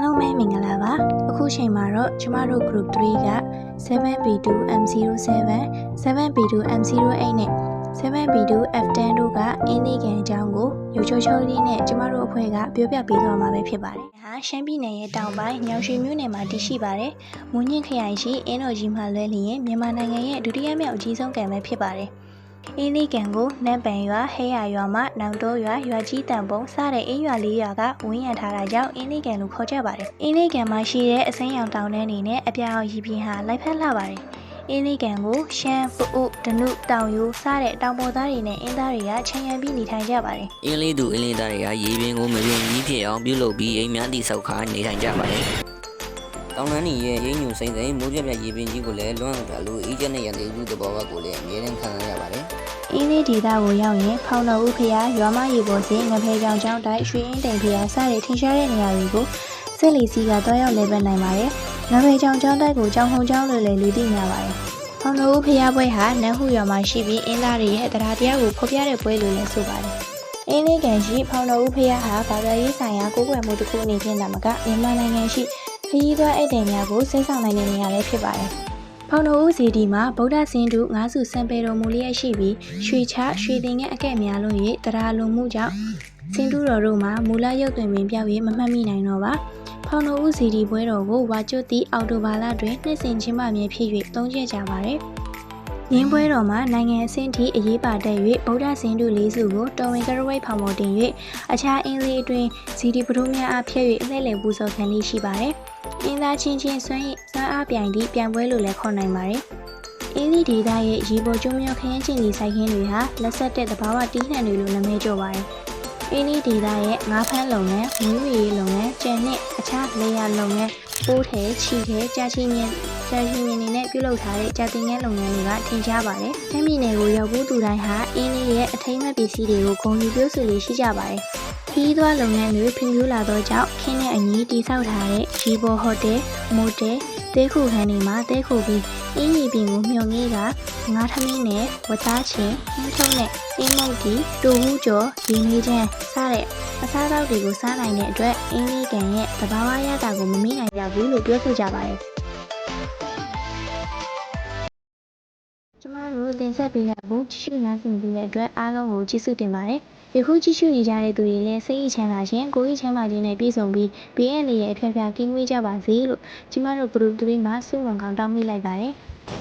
အားလုံးပဲမင်္ဂလာပါအခုချိန်မှာတော့ကျမတို့ group 3က 7B2 M07 7B2 M08 နဲ့ 7B2 F10 တို့ကအင်းလေးကန်အကြောင်းကိုရုပ်ချိုးချိုးလေးနဲ့ကျမတို့အဖွဲ့ကပြောပြပေးသွားမှာပဲဖြစ်ပါတယ်။ဟာရှမ်းပြည်နယ်ရဲ့တောင်ပိုင်းညောင်ရွှေမြို့နယ်မှာတည်ရှိပါတယ်။မွန်ညင့်ခရိုင်ရှိအင်းတော်ကြီးမှာလွဲလျင်မြန်မာနိုင်ငံရဲ့ဒုတိယမြောက်အကြီးဆုံးကန်ပဲဖြစ်ပါတယ်။ အင်းလေးကန်ကိုနန်းပန်ရွာဟဲရရွာမှနောင်တိုးရွာရွာကြီးတန်ပုံစတဲ့အင်းရွာလေးရွာကဝန်းရံထားတာကြောင့်အင်းလေးကန်လို့ခေါ်ကြပါတယ်။အင်းလေးကန်မှာရှိတဲ့အစိမ်းရောင်တောင်တန်းတွေနဲ့အပြောင်ရီပြင်းဟာလိုက်ဖက်လာပါတယ်။အင်းလေးကန်ကိုရှမ်းပဥဒနုတောင်ယူစတဲ့တောင်ပေါ်သားတွေနဲ့အင်းသားတွေကခြံရံပြီးနေထိုင်ကြပါတယ်အင်းလေးသူအင်းလေးသားတွေကရေပင်ကိုမပင်ကြီးဖြစ်အောင်ပြုလုပ်ပြီးအိမ်များတိဆောက်ခါနေထိုင်ကြပါတယ်။ တောင်တန်းကြီးရဲ့ရင်းညူစိမ့်စိမ့်မိုးပြပြရေပင်ကြီးကိုလည်းလွမ်းကလို့အေးကျက်တဲ့ရန်သေးဘူးသဘောဘက်ကိုလည်းအမြဲတမ်းခံရရပါတယ်။အင်းလေးဒေသကိုရောက်ရင်ဖောင်တော်ဦးဖျားရွာမရေပေါ်စီငဖဲကြောင်ကျောင်းတိုက်ရွှေအင်းတိန်ဖျားစတဲ့ထင်ရှားတဲ့နေရာတွေကိုစက်လီစီကတွားရောက်လဲပတ်နိုင်ပါတယ်။ငဖဲကြောင်ကျောင်းတိုက်ကိုကျောင်းဟုံကျောင်းလိုလည်းလူသိများပါတယ်။ဖောင်တော်ဦးဖျားပွဲဟာနန်းဟုရွာမှာရှိပြီးအင်းသားတွေရဲ့တရားတရားကိုဖော်ပြတဲ့ပွဲလို့လည်းဆိုပါတယ်။အင်းလေးကန်ရှိဖောင်တော်ဦးဖျားဟာဘာသာရေးဆိုင်ရာကိုယ်ွယ်မှုတစ်ခုအနေဖြင့်သာမကမြန်မာနိုင်ငံရှိ ခရီးသွားအိတ်တယ်များကိုစိတ်ဆောင်နိုင်တဲ့နေရာလည်းဖြစ်ပါတယ်။ဖောင်တော်ဦးစီဒီမှာဗုဒ္ဓဆင်းတုငါးစုစံပေတော်မူလျက်ရှိပြီးရွှေချရွှေသင်္ကန်းအကဲ့များလုံး၍တရားလုံမှုကြောင့်စင်တုတော်တို့မှာမူလရုပ်သွင်ပင်ပြောက်၍မမှတ်မိနိုင်တော့ပါဖောင်တော်ဦးစီဒီပွဲတော်ကိုဝါကျွတ်သည့်အော်တိုဘာလတွင်နှစ်စဉ်ချင်းမမြဲဖြစ်၍သုံးချက်ကြပါတယ် ရင်းပွဲတော်မှာနိုင်ငံအဆင့်ထိအရေးပါတက်၍ဗုဒ္ဓဆင်းတုလေးစုကိုတော်ဝင်ကရဝိတ်ဖောင်ပေါ်တင်၍အခြားအင်းလေးအတွင်းစီဒီပဒုများအားဖျက်၍အလှည့်လည်ပူဇော်ခံလေးရှိပါတယ်။အင်းသားချင်းချင်းဆွမ်းစွမ်းအားပြိုင်သည့်ပြိုင်ပွဲလို့လည်းခေါ်နိုင်ပါတယ်။အင်းဒီဒေတာရဲ့ရေပေါ်ကျုံမြောက်ခရမ်းကျင်ဒီစိုက်ခင်းတွေဟာလက်ဆက်တဲ့သဘာဝတီးနှံတွေလို့နာမည်ကျော်ပါတယ်။အင်းဒီဒေတာရဲ့ငါးဖမ်းလုပ်ငန်း၊မွေးမြူရေးလုပ်ငန်း၊ကျန်နဲ့အခြားလေယာလုပ်ငန်း၊ ပိုးထဲချီထဲကြာချီမြင့်ကြာချီမြင့်နေနဲ့ပြုလုပ်ထားတဲ့ကြာတင်ငန်းလုပ်ငန်းတွေကထင်ရှားပါတယ်။တိုင်းပြည်နယ်ကိုရောက်ဖို့သူတိုင်းဟာအင်းဒီရဲ့အထိမ်းအမှတ်ပစ္စည်းတွေကိုဂုဏ်ယူပြုစုလေးရှိကြပါတယ်။ခီးသွွားလုပ်ငန်းတွေဖွံ့ဖြိုးလာသောကြောင့်ခင်းတဲ့အညီတည်ဆောက်ထားတဲ့ရီဘောဟိုတယ်၊မိုတယ်၊တဲခုခန်းတွေမှာတဲခုပြီးအင်းကြီးပင်ကိုမျှော်ငေးကငါးထမင်းနဲ့ဝတ်သားချင်းဟင်းထုံးနဲ့အင်းမုတ်တီတူဟူးကျော်ရင်းနှီးချမ်းစတဲ့ အစားအသောက်တွေကိုစားနိုင်တဲ့အတွက်အင်းကြီးကန်ရဲ့သဘာဝရတာကိုမမေ့နိုင်ကြဘူးလို့ပြောဆိုကြပါတယ်ကျမတို့တင်ဆက်ပေးတဲ့ဘုံကြည့်ရှုနားဆင်ပေးတဲ့အတွက်အားလုံးကိုကျေးဇူးတင်ပါတယ်။ယခုကြည့်ရှုနေကြတဲ့သူတွေလည်းစိတ်အချမ်းသာခြင်းကိုယ်အချမ်းသာခြင်းနဲ့ပြည့်စုံပြီးဘေးရန်တွေရဲ့အဖျက်ဖျားကင်းဝေးကြပါစေလို့ကျမတို့ group 3မှာဆုမွန်ကောင်းတောင်းမိလိုက်ပါတယ်။